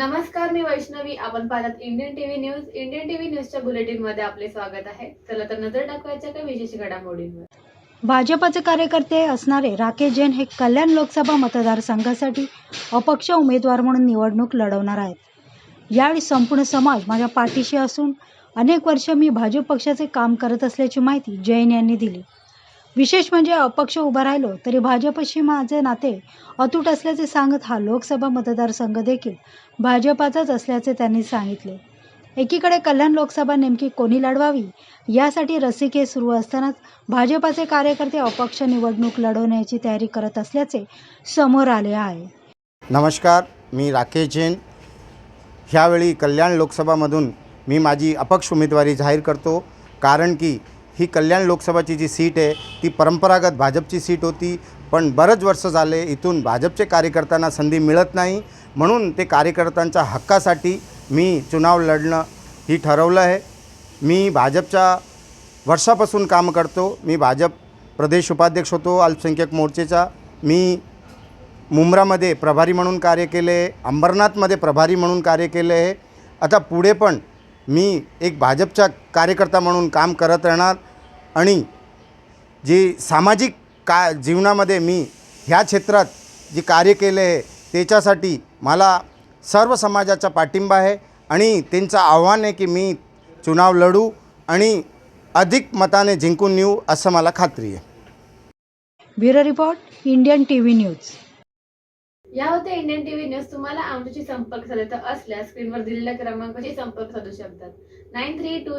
नमस्कार मी वैष्णवी. आपण पाहतात Indian TV news Indian TV न्यूजच्या बुलेटिनमध्ये आपले स्वागत आहे. चला तर नजर टाकवायच्या काही विशेष घडामोडींवर. भाजपचे कार्यकर्ते असणारे राकेश जैन हे कल्याण लोकसभा मतदारसंघासाठी अपक्ष उमेदवार म्हणून निवडणूक लढवणार आहेत. यावेळी संपूर्ण समाज माझ्या पाठीशी असून अनेक वर्ष मी भाजप पक्षाचे काम करत असल्याची माहिती जैन यांनी दिली. विशेष म्हणजे अपक्ष उभा राहिलो तरी भाजपशी माझे नाते अतूट असल्याचे सांगत हा लोकसभा मतदारसंघ देखील भाजपाचाच असल्याचे त्यांनी सांगितले. एकीकडे कल्याण लोकसभा नेमकी कोणी लढवावी यासाठी रसिके सुरू असतानाच भाजपाचे कार्यकर्ते अपक्ष निवडणूक लढवण्याची तयारी करत असल्याचे समोर आले आहे. नमस्कार मी राकेश जैन. ह्यावेळी कल्याण लोकसभामधून मी माझी अपक्ष उमेदवारी जाहीर करतो कारण की ही कल्याण लोकसभाची जी सीट आहे ती परंपरागत भाजपची सीट होती. पण बरंच वर्ष झाले इथून भाजपचे कार्यकर्त्यांना संधी मिळत नाही. म्हणून ते कार्यकर्त्यांच्या हक्कासाठी मी चुनाव लढणं ही ठरवलं आहे. मी भाजपच्या वर्षापासून काम करतो. मी भाजप प्रदेश उपाध्यक्ष होतो अल्पसंख्याक मोर्चेचा. मी मुंब्रामध्ये प्रभारी म्हणून कार्य केले आहे अंबरनाथमध्ये प्रभारी म्हणून कार्य केले. आहे आता पुढे पण मी एक भाजपचा कार्यकर्ता म्हणून काम करत राहणार. आणि जी सामाजिक का जीवनामध्ये मी ह्या क्षेत्रात जे कार्य केले आहे त्याच्यासाठी मला सर्व समाजाचा पाठिंबा आहे आणि त्यांचं आव्हान आहे की मी चुनाव लढू आणि अधिक मताने जिंकून येऊ असं मला खात्री आहे. Bureau report Indian T V news. या होते इंडियन टीव्ही न्यूज. तुम्हाला आमच्याशी संपर्क साधायचा असल्यास स्क्रीनवर दिलेल्या क्रमांकाशी संपर्क साधू शकतात. Nine three to